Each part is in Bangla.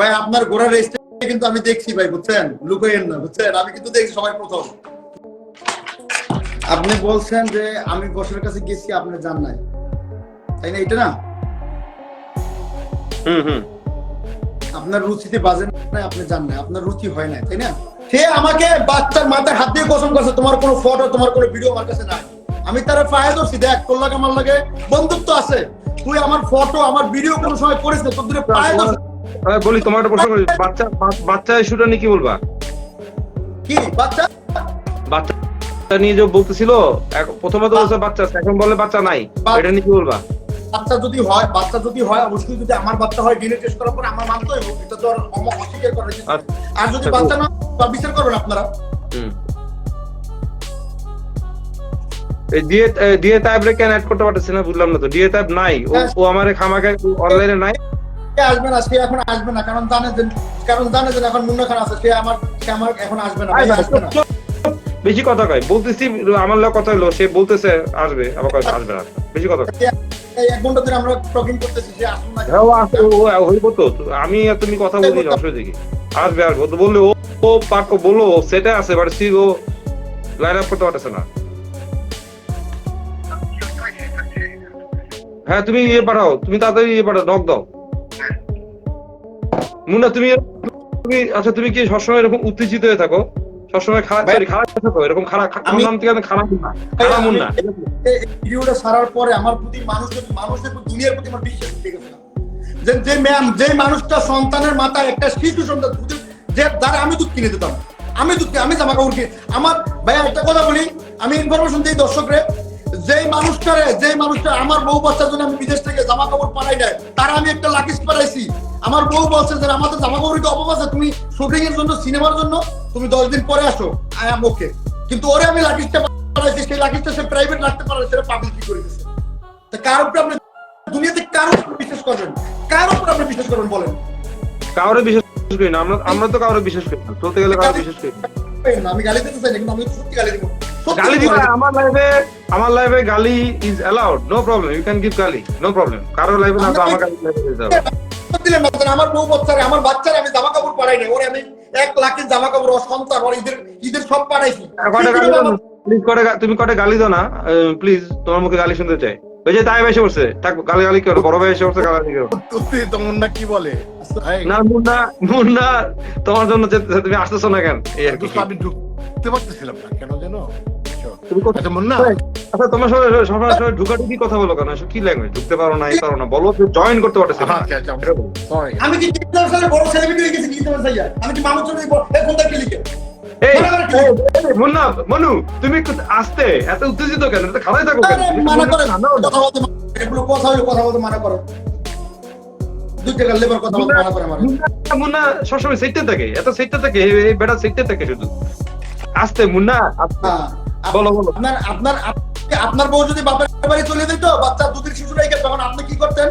ভাই আপনার ঘোড়ার রেস্টে কিন্তু আমি দেখছি ভাই বুঝছেন? লুকোয়েন না বুঝছেন? আমি কিন্তু দেখছি সবাই প্রথম। আপনি বলছেন যে আমি বসের কাছে গেছি আপনি জান নাই। তাই না এটা না? হুম হুম। আপনার রুচিতে বাজে না আপনি জান না আপনার রুচি হয় না তাই না? সে আমাকে বাচ্চার মাথায় হাত দিয়ে কসম করছে তোমার কোনো ফটো তোমার কোনো ভিডিও আমার কাছে নাই। আমি তারা ফায়া ধরছি দেখ তোর লাগে আমার লাগে বন্ধুত্ব আছে। তুই আমার ফটো আমার ভিডিও কোনো সময় করিস না তোর দূরে পায়ে বলি তোমার একটা প্রশ্ন করি। বাচ্চা বাচ্চা ইস্যুটা নিয়ে কি বলবা? কি বাচ্চা? বাচ্চা নিয়ে যে বলতেছিল প্রথমে তো বলছে বাচ্চা এখন বলে বাচ্চা নাই। এটা নিয়ে কি বলবা? বাচ্চা যদি হয় বাচ্চা যদি হয় অবশ্যই যদি আমার বাচ্চা হয় ডিএনএ টেস্ট করার পর আমার মানতে এটা তো আর অস্বীকার করার কিছু আচ্ছা। আর যদি আচ্ছা, বাচ্চা না বিচার করবেন আপনারা। দিয়ে দিয়ে টাইপরে কেন অ্যাড করতে পারতেছি না বুঝলাম না তো। দিয়ে টাইপ নাই। ও হ্যাঁ। আমারে খামাকে অনলাইনে নাই। আসবে না সে এখন আসবে না কারণ জানে যে কারণ জানে যে এখন মুন্না খান আছে সে আমার সে আমার এখন আসবে না আসবে না। বেশি কথা কয়। বলতেছি আমার লোক কথা হলো সে বলতেছে আসবে আবার কয় আসবে না। বেশি কথা এক ঘণ্টা ধরে আমরা টকিং করতেছি সে আসুন না হ্যাঁ হইব তো। আমি আর তুমি কথা বলি অসুবিধা কি? আসবে আসবে। তো বললে ও ও পার্ক বলল সেটা আছে but C O line up করতে পারতেছে না। হ্যাঁ তুমি ইয়ে পাঠাও তুমি তাড়াতাড়ি ইয়ে পাঠাও নক দাও। মুন্না তুমি তুমি আচ্ছা তুমি কি সবসময় এরকম উত্তেজিত হয়ে থাকো? সবসময় খারাপ ভাই- খারাপ থাকো? এরকম খারাপ আমি- নাম থেকে খারাপ মুন্না খারাপ মুন্না। ভিডিওটা সারার পরে আমার প্রতি মানুষের মানুষের প্রতি দুনিয়ার প্রতি আমার বিশ্বাস যে যে ম্যাম যে মানুষটা সন্তানের মাথায় একটা শিশু সন্তান যে দ্বারা আমি দুধ কিনে দিতাম। আমি দুধ আমি জামা কাপড় কিনে আমার ভাইয়া একটা কথা বলি। আমি ইনফরমেশন দিই দর্শকরে। যেই মানুষটারে যেই মানুষটা আমার বউ বাচ্চার জন্য আমি বিদেশ থেকে জামা কাপড় পাঠাই নাই তার আমি একটা লাকিস পাঠাইছি। আমার বউ বলছে যে আমাদের জামা কাপড় অভাব আছে? তুমি শুটিং এর জন্য সিনেমার জন্য? তুমি দশ দিন পরে আসো আই এম ওকে। কিন্তু ওরে আমি লাকিসটা পাঠাইছি সেই লাকিসটা সে প্রাইভেট রাখতে পারে সেটা পাবলিক কি করে দিচ্ছে তা কার উপরে আপনি দুনিয়াতে কার উপরে বিশ্বাস করবেন কার উপরে আপনি বিশ্বাস করবেন বলেন? কাউরে বিশ্বাস করি না আমরা আমরা তো কাউরে বিশ্বাস করি না চলতে গেলে কাউরে বিশ্বাস করি না। আমি গালি দিতে চাই না কিন্তু আমি সত্যি গালি দিব। গালি দিবা আমার লাইভে আমার লাইভে গালি is allowed no problem you can give গালি নো প্রবলেম কারও লাইভে না তো আমার লাইভে দিতে দিলেন না আমার বউ বাচ্চারে আমার বাচ্চারে আমি জামা কাপড় নাই ওরে আমি এক লাখের জামা কাপড় ওর সন্তান ওর ঈদের সব তুমি কটা গালি দাও না? প্লিজ তোমার মুখে গালি শুনতে চাই। ওই যে তাই এসে পড়ছে। থাক গালি গালি করো বড় ভাই এসে পড়ছে গালি করো। সত্যি তো মুন্না কি বলে? না মুন্না মুন্না তোমার জন্য তুমি আসতেছো না কেন? এই আর কি। আমি ঢুকতে পারতেছিলাম না কেন কোথায় আচ্ছা আচ্ছা তোমার সবার ঢুকাঢুকি কথা বলো কেন? কি ল্যাঙ্গুয়েজ ঢুকতে পারো না এই পারো না বলো জয়েন করতে পারতেছে না। আচ্ছা আচ্ছা আমি কি বড় সেলিব্রিটি গেছি কি তোমার সাইয়া আমি কি মানুষ জন্য এই মুন্না মনু তুমি একটু আসতে। এত উত্তেজিত কেন? এত খালাই থাকো কেন? আরে, তুমি মানা করে ঠান্ডা হও না। কথা বলতে এগুলো কথা হইলে কথা বলতে মানা করে। দুই টাকার লেবার কথা বলতে মানা করে আমার। মুন্না সবসময় সেটতে থাকে। এত সেটতে থাকে এই এই বেটা সেটতে থাকে শুধু। আসতে মুন্না আস্তে। আপ- বলো বলো। আপনার আপনার আপনি- আপনার বউ যদি বাপের বাড়ি চলে যেত বাচ্চা দুধের শিশু রেখে তখন আপনি কি করতেন?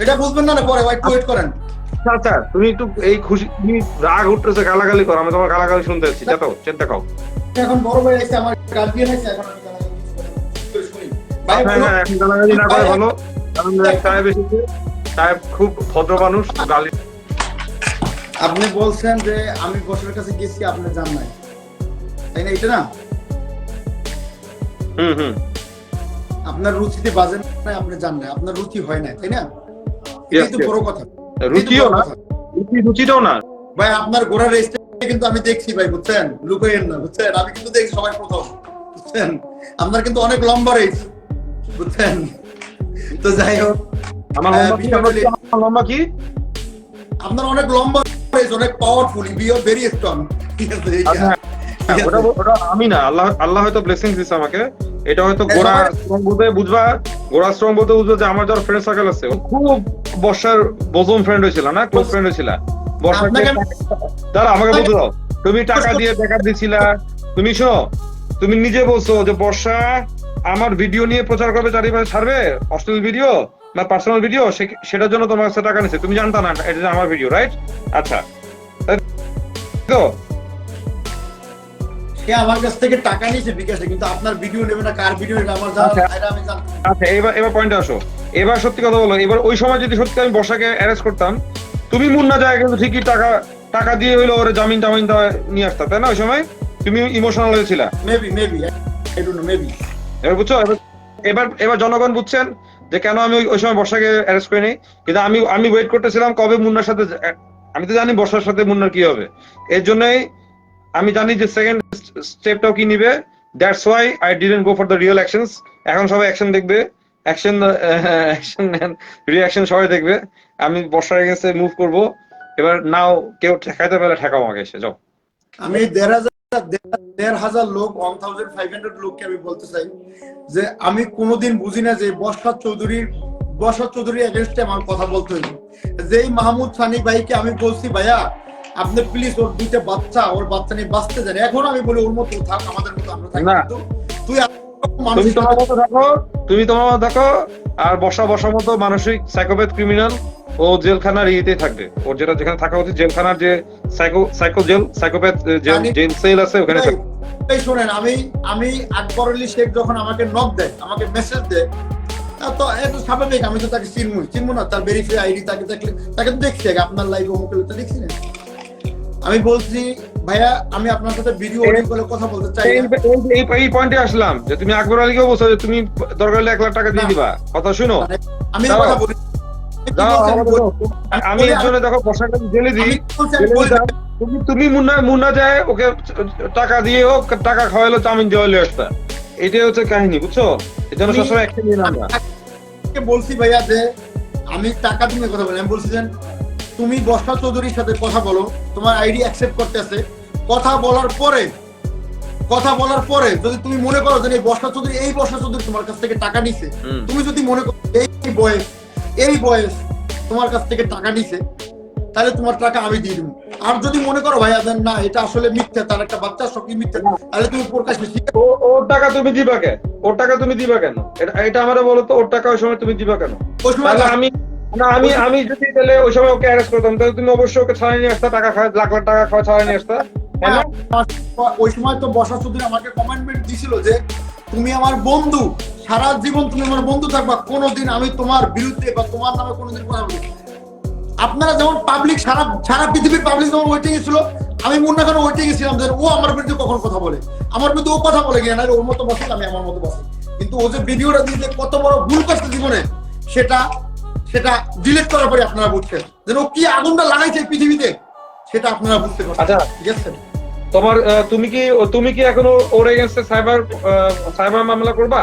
এটা বুঝবেন না না পরে ওয়েট করেন। আচ্ছা আচ্ছা তুমি একটু এই খুশি তুমি রাগ উঠতেছে গালাগালি করো আমি তোমার গালাগালি শুনতে যাচ্ছি। খাও এখন বড় এসে আমার গার্ডিয়ান এখন আমি গালাগালি কিছু ভাই হ্যাঁ হ্যাঁ এখন গালাগালি না করে ভালো। কারণ সাহেব এসেছে সাহেব খুব ভদ্র মানুষ গালি আপনি বলছেন যে আমি বসের কাছে গেছি আপনি জান নাই। তাই না এটা না? হুম হুম। আপনার রুচিতে বাজে না আপনি জান নাই। আপনার রুচি হয় না তাই না? এটাই তো বড় কথা। রুচিও না। রুচি রুচিটাও না। ভাই আপনার ঘোড়ার রেস্টে কিন্তু আমি দেখছি ভাই বুঝছেন? লুকোয়েন না বুঝছেন? আমি কিন্তু দেখছি সবাই প্রথম বুঝছেন? আপনার কিন্তু অনেক লম্বা রেস বুঝছেন? তো যাই হোক আমার লম্বা কি? আপনার অনেক লম্বা রেস অনেক পাওয়ারফুল আর ভেরি স্ট্রং ঠিক আছে এই যা। ঠিক আছে? ওটা ওটা আমি না আল্লাহ আল্লাহ হয়তো ব্লেসিং দিচ্ছে আমাকে। এটা হয়তো হ্যাঁ, গোড়া স্ট্রং বলতে বুঝবা গোড়া স্ট্রং বলতে বুঝবা যে আমার যারা ফ্রেন্ড সার্কেল আছে খুব বর্ষার বোজম ফ্রেন্ড হয়েছিল না ক্লোজ ফ্রেন্ড হয়েছিল। আপনাকে- দাঁড়া আমাকে বলতে দাও তুমি টাকা দিয়ে দেখা দিছিলা। তুমি শো তুমি নিজে বলছো যে বর্ষা আমার ভিডিও নিয়ে প্রচার করবে চারিপাশে ছাড়বে? অশ্লীল ভিডিও না পার্সোনাল ভিডিও সেটার জন্য তোমার কাছে টাকা নিছে। তুমি জানতা না এটা যে আমার ভিডিও রাইট আচ্ছা। তো সে আমার কাছ থেকে টাকা নিয়েছে বিকাশে কিন্তু আপনার ভিডিও নেবে না কার ভিডিও নেবে আমার জানা আচ্ছা। আমি আচ্ছা এবার এবার পয়েন্টে আসো। এবার সত্যি কথা বলো এবার ওই সময় যদি সত্যি আমি বর্ষাকে অ্যারেস্ট করতাম তুমি মুন্না যায় কিন্তু ঠিকই টাকা টাকা দিয়ে হইল ওরে জামিন টামিন নিয়ে আসতা তাই না ওই সময়? তুমি emotional হয়েছিলা maybe maybe I don't know maybe এবার বুঝছ? এবার এবার জনগণ বুঝছেন যে কেন আমি ওই- ওই সময় বর্ষাকে অ্যারেস্ট করিনি। কিন্তু আমি আমি ওয়েট করতেছিলাম কবে মুন্নার সাথে আমি তো জানি বর্ষার সাথে মুন্নার কি হবে। এর জন্যই আমি জানি যে সেকেন্ড স্টেপটাও কি নিবে? That's why I didn't go for the real actions এখন সবাই অ্যাকশন দেখবে। অ্যাকশন অ্যাকশন রিয়াকশন সবাই দেখবে। আমি বর্ষার এগেন্সে মুভ করব। এবার নাও কেউ ঠেকাইতে পারলে ঠেকাও আমাকে এসে, যাও। আমি দেড় হাজার দেড় হাজার লোক ওয়ান থাউজেন্ড ফাইভ হান্ড্রেড লোককে আমি বলতে চাই যে আমি কোনোদিন বুঝি না যে বর্ষা চৌধুরীর বর্ষা চৌধুরীর এগেনস্টে আমার কথা বলতে হইল যেই মাহমুদ সানি ভাইকে আমি বলছি, ভাইয়া আপনি প্লিজ ওর দুইটা বাচ্চা ওর বাচ্চা নিয়ে বাঁচতে জানে এখন আমি বলি ওর মতো থাক আমাদের মতো আমরা থাকি। না। তুই তুমি তোমার মতো থাকো তুমি তোমার মতো থাকো আর বর্ষা বর্ষার মতো মানসিক সাইকোপ্যাথ ক্রিমিনাল ও জেলখানার ইয়েতেই থাকবে। ওর যেটা যেখানে থাকা উচিত জেলখানার যে psycho psycho jail psychopath jail jail cell আছে ওখানে থাকবে এই শোনেন আমি আমি আকবর আলী শেখ যখন আমাকে নক দেয় আমাকে মেসেজ দেয় তো এত স্বাভাবিক আমি তো তাকে চিনবো না তার ভেরিফাই আইডি তাকে দেখলে তাকে তো দেখছি আপনার লাইভ অমুক না। আমি বলছি ভাইয়া আমি আপনার সাথে ভিডিও অডিও কথা বলতে চাই এই- পয়েন্টে আসলাম যে তুমি আকবর আলীকেও বলছো যে তুমি দরকার হলে লাখ টাকা দিয়ে দিবা। কথা শুনো। আমি কথা বলি আমি এর জন্য দেখো বর্ষাকে জেলে দিই। জেলে। তুমি তুমি মুন্না মুন্না যায় ওকে টাকা দিয়ে হোক টাকা খাওয়াইলো দেওয়া হলো একটা। এটাই হচ্ছে কাহিনী বুঝছ? এই জন্য আমি- সবসময় অ্যাকশন নিয়ে আমরা। বলছি ভাইয়া যে আমি টাকা দিয়ে কথা বলি। আমি বলছি যে তুমি বর্ষা চৌধুরীর সাথে কথা বলো তোমার আইডি অ্যাকসেপ্ট করতেছে কথা বলার পরে কথা বলার পরে যদি তুমি মনে করো যে এই বর্ষা চৌধুরী এই বর্ষা চৌধুরী তোমার কাছ থেকে টাকা নিছে তুমি যদি মনে করো এই বয়স এই বয়স তোমার কাছ থেকে টাকা নিছে তাহলে তোমার টাকা আমি দিয়ে দেবো। আর যদি মনে করো ভাইয়া যে না এটা আসলে মিথ্যা তার একটা বাচ্চা সবই মিথ্যা তাহলে তুমি প্রকাশ্যে স্বীকার ও- ওর টাকা তুমি দিবা কেন ওর টাকা তুমি দিবা কেন? এটা এটা আমারে বলো তো ওর টাকা ওই সময় তুমি দিবা কেন? ওই সময় আমি না, আমি আমি যদি তাহলে ওই সময় ওকে অ্যারেস্ট করতাম, তাহলে তুমি অবশ্যই ওকে নিয়ে আসতা, টাকা খাওয়া লাখ লাখ টাকা খাওয়া নিয়ে আসতা। ওই সময় তো আমাকে কমেন্টমেন্ট দিছিল যে, তুমি আমার বন্ধু, সারা জীবন তুমি আমার বন্ধু থাকবা, কোনোদিন আমি তোমার বিরুদ্ধে বা তোমার নামে কোনোদিন আপনারা যেমন পাবলিক সারা সারা পৃথিবীর পাবলিক যেমন ওয়েটিং ছিল আমি মুন্না খান ওয়েটিং ছিলাম যে, ও আমার বিরুদ্ধে কখন কথা বলে? আমার বিরুদ্ধে ও কথা বলে কিনা ওর মতো বসে আমি আমার মতো বসে। কিন্তু ও যে ভিডিওটা দিয়ে কত বড় ভুল করছে জীবনে, সেটা সেটা ডিলিট করার পরে আপনারা বুঝছেন যে ও কি আগুনটা লাগাইছে পৃথিবীতে সেটা আপনারা বুঝতে পারছেন আচ্ছা। ঠিক আছে? তোমার তুমি কি তুমি কি এখনও ওর এগেনস্টে সাইবার সাইবার মামলা করবা?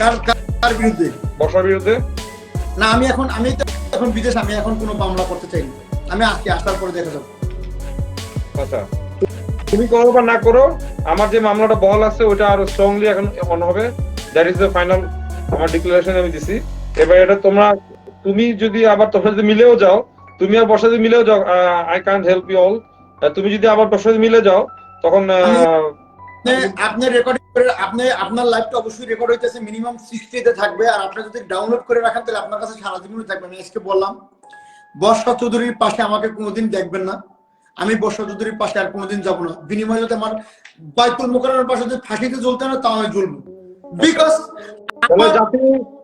কার কার- বিরুদ্ধে? বর্ষার বিরুদ্ধে? না আমি এখন আমি এখন বিদেশ আমি এখন কোনো মামলা করতে চাই না আমি আজকে আসার পরে দেখা যাব। আচ্ছা। তুমি করো বা না করো আমার যে মামলাটা বল আছে ওটা আরও স্ট্রংলি এখন অন হবে। দ্যাট ইজ দ্য ফাইনাল আমার ডিক্লারেশন আমি দিছি। এবার এটা তোমরা তুমি যদি আবার তোমরা যদি মিলেও যাও তুমি আর বর্ষা যদি মিলেও যাও I can't help you all তুমি যদি আবার বর্ষা যদি মিলে যাও তখন আপনি রেকর্ডিং করে আপনি আপনার লাইভটা অবশ্যই রেকর্ড হইতেছে মিনিমাম সিক্সটিতে থাকবে আর আপনি যদি ডাউনলোড করে রাখেন তাহলে আপনার কাছে সারা জীবনই থাকবে। আমি আজকে বললাম বর্ষা চৌধুরীর পাশে আমাকে কোনোদিন দেখবেন না। আমি বর্ষা চৌধুরীর পাশে আর কোনোদিন যাব না। বিনিময়ে যদি আমার বাইতুল মোকারমের পাশে যদি ফাঁসিতে জ্বলতে না তাও আমি জ্বলবো। বিকজ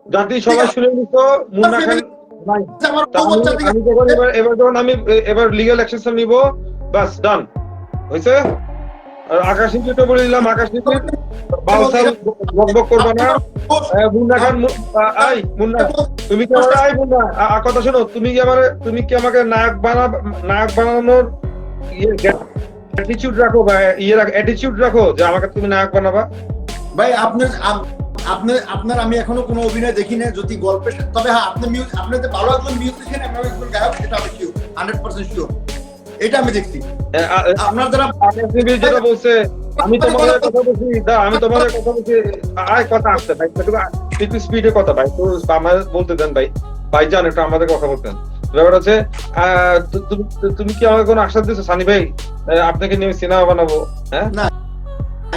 জাতি সবাই শুনে নিত মুন্না খান আমি- যখন এবার এবার যখন আমি এবার লিগ্যাল অ্যাকশন নিব বাস ডান হয়েছে আর আকাশ নিচে বলে দিলাম আকাশ বাউসাল বকবক করব না। মুন্না খান আই মুন্না। তুমি কি আমার আই মুন্না? কথা শোনো তুমি কি আমার তুমি কি আমাকে নায়ক বানা নায়ক বানানোর ইয়ে অ্যাটিটিউড রাখো বা ইয়ে রাখো অ্যাটিটিউড রাখো যে আমাকে তুমি নায়ক বানাবা? ভাই আপনার আপ- আপনার আমি এখনও কোনো অভিনয় দেখি না যদি গল্পের তবে হ্যাঁ আপনি মিউজিক আপনি যে ভালো একজন মিউজিশিয়ান আপনার একজন গায়ক সেটা আমি শিওর হান্ড্রেড পার্সেন্ট শিওর এটা আমি দেখছি। আপনার যারা যেটা বলছে আমি তোমাদের কথা বলছি দা আমি তোমাদের কথা বলছি আয় কথা আসছে ভাই একটু স্পিডে কথা ভাই তো আমার বলতে দেন ভাই। ভাইজান একটু আমাদের কথা বলতেন। ব্যাপার হচ্ছে আহ, তুমি কি আমাকে কোনো আশ্বাস দিছো সানি ভাই? আপনাকে নিয়ে সিনেমা বানাবো হ্যাঁ?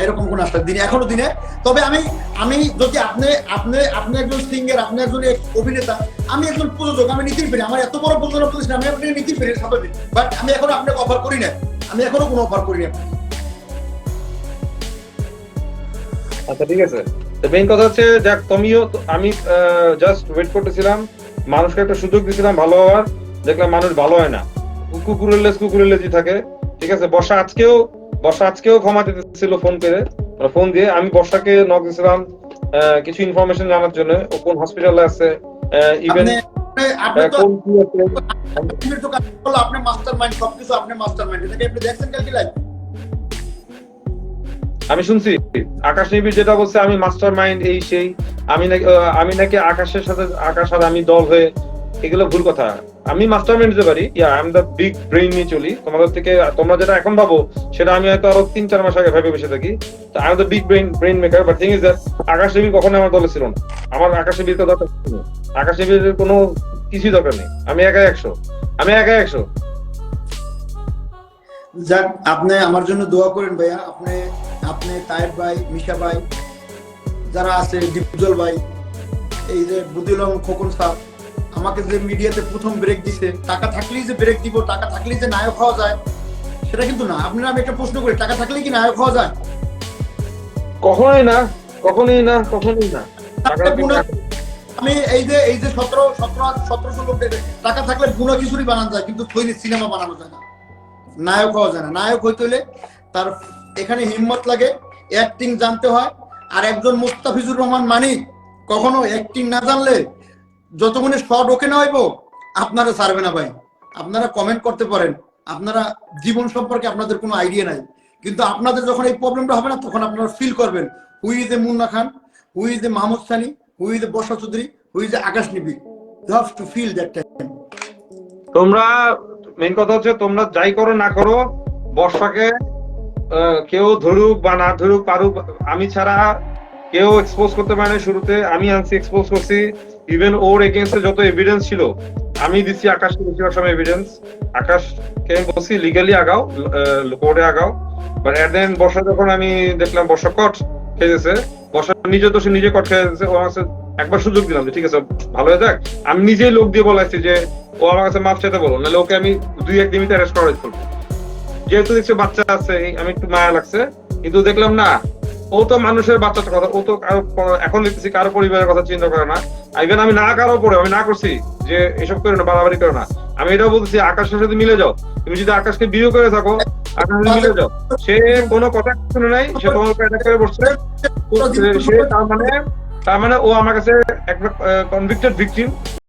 এরকম কোন আশা দিনে, এখনও দিনে। তবে আমি আমি যদি আপনি আপনি আপনি একজন সিঙ্গার আপনি একজন অভিনেতা, আমি একজন প্রযোজক, আমি নীতির পেরে, আমার এত বড় প্রযোজনা প্রতিষ্ঠান, আমি আপনাকে নীতির পেরে স্বাভাবিক বাট আমি এখনও আপনাকে অফার করি না আমি এখনও কোনো অফার করি না আচ্ছা ঠিক আছে। তো মেইন কথা হচ্ছে, যাক, তুমিও, আমি জাস্ট ওয়েট করতেছিলাম। মানুষকে একটা সুযোগ দিছিলাম ভালো হওয়ার। দেখলাম মানুষ ভালো হয় না। কুকুরের লেজ কুকুরের লেজই থাকে। ঠিক আছে, বর্ষা, আজকেও বর্ষা আজকেও ক্ষমা দিতেছিল ফোন করে ফোন দিয়ে। আমি বর্ষাকে নক দিয়েছিলাম কিছু ইনফরমেশন জানার জন্য। ও কোন হসপিটালে আছে ইভেন আপনি সবকিছু আপনি এটাকে আপনি দেখছেন কালকে লাইভ আমি শুনছি আকাশ নিবিড় যেটা বলছে আমি মাস্টার মাইন্ড এই সেই। আমি নাকি আমি নাকি আকাশের সাথে আকাশ আর আমি দল হয়ে এগুলো ভুল কথা। আমি মাস্টার মাইন্ড দিতে পারি। Yeah I am the big brain নিয়ে চলি। তোমাদের থেকে, তোমরা যেটা এখন ভাবো, সেটা আমি হয়তো আরও তিন চার মাস আগে ভেবে বসে থাকি। I am the big brain brain maker but thing is that Akash Nibir কখনো আমার দলে ছিল না। আমার আকাশ তো দরকার ছিল। আকাশ নিবিড়ের কোনো কিছুই দরকার নেই। আমি একাই একশো। আমি একাই একশো। যাক, আপনি আমার জন্য দোয়া করেন ভাইয়া। আপনি আপনি তায়েব ভাই, মিশা ভাই, যারা আছে, ডিপজল ভাই, এই যে বুদিলম খোকন সাহ আমাকে যে মিডিয়াতে প্রথম ব্রেক দিছে টাকা থাকলেই যে ব্রেক দিব টাকা থাকলেই যে নায়ক হওয়া যায় সেটা কিন্তু না। আপনারা আমি একটা প্রশ্ন করি টাকা থাকলেই কি নায়ক হওয়া যায়? কখনোই না কখনোই না কখনোই না। আমি এই যে এই যে সতেরো সতেরো সতেরোশো লোক টাকা থাকলে গুণা খিচুড়ি বানানো যায় কিন্তু সিনেমা বানানো যায় না। নায়ক হওয়া যায় না। নায়ক হইতে হলে তার এখানে হিম্মত লাগে অ্যাক্টিং জানতে হয় আর একজন মুস্তাফিজুর রহমান মানিক কখনো অ্যাক্টিং না জানলে যতক্ষণে শট ওকে না হইব, আপনারা ছাড়বে না ভাই। আপনারা কমেন্ট করতে পারেন। আপনারা জীবন সম্পর্কে আপনাদের কোনো আইডিয়া নাই। কিন্তু আপনাদের যখন এই প্রবলেমটা হবে না, তখন আপনারা ফিল করবেন who is a Munna Khan who is a Mahmud Sunny who is a Barsha Chowdhury who is a Akash Nibir to feel that time তোমরা মেন কথা হচ্ছে তোমরা যাই করো না করো, বর্ষাকে কেউ ধরুক বা না ধরুক, পারুক, আমি ছাড়া কেউ এক্সপোজ করতে পারে না শুরুতে, আমি আনছি এক্সপোজ করছি। ইভেন ওর এগেনস্টে যত এভিডেন্স ছিল, আমি দিচ্ছি আকাশকে বেশিরভাগ সময় এভিডেন্স আকাশকে আমি বলছি লিগালি আগাও কোর্টে আগাও। বাট এট দেন বর্ষা যখন আমি দেখলাম, বর্ষা কট খেয়েছে, বর্ষা নিজে তো সে নিজে কট খেয়েছে, ও আমার একবার সুযোগ দিলাম যে, ঠিক আছে, ভালো হয়ে যাক। আমি নিজেই লোক দিয়ে বলাইছি যে, ও আমার কাছে মাপ চাইতে বলো, নাহলে ওকে আমি দুই এক দিমিতে অ্যারেস্ট করা ফেলব যেহেতু দেখছি বাচ্চা আছে, আমি একটু মায়া লাগছে, কিন্তু দেখলাম না ও তো মানুষের বাচ্চাটার কথা, ও তো এখন দেখতেছি কারও পরিবারের কথা চিন্তা করে না। ইভেন আমি না কারও পরে আমি না করছি যে এসব করে না, বাড়াবাড়ি করে না। আমি এটাও বলতেছি, আকাশের সাথে মিলে যাও। তুমি যদি আকাশকে বিয়ে করে থাকো, আকাশের মিলে যাও। সে কোনো কথা শুনে নাই, সে তোমার উপর করে বসছে। সে তার মানে তার মানে ও আমার কাছে একটা কনভিক্টেড ভিকটিম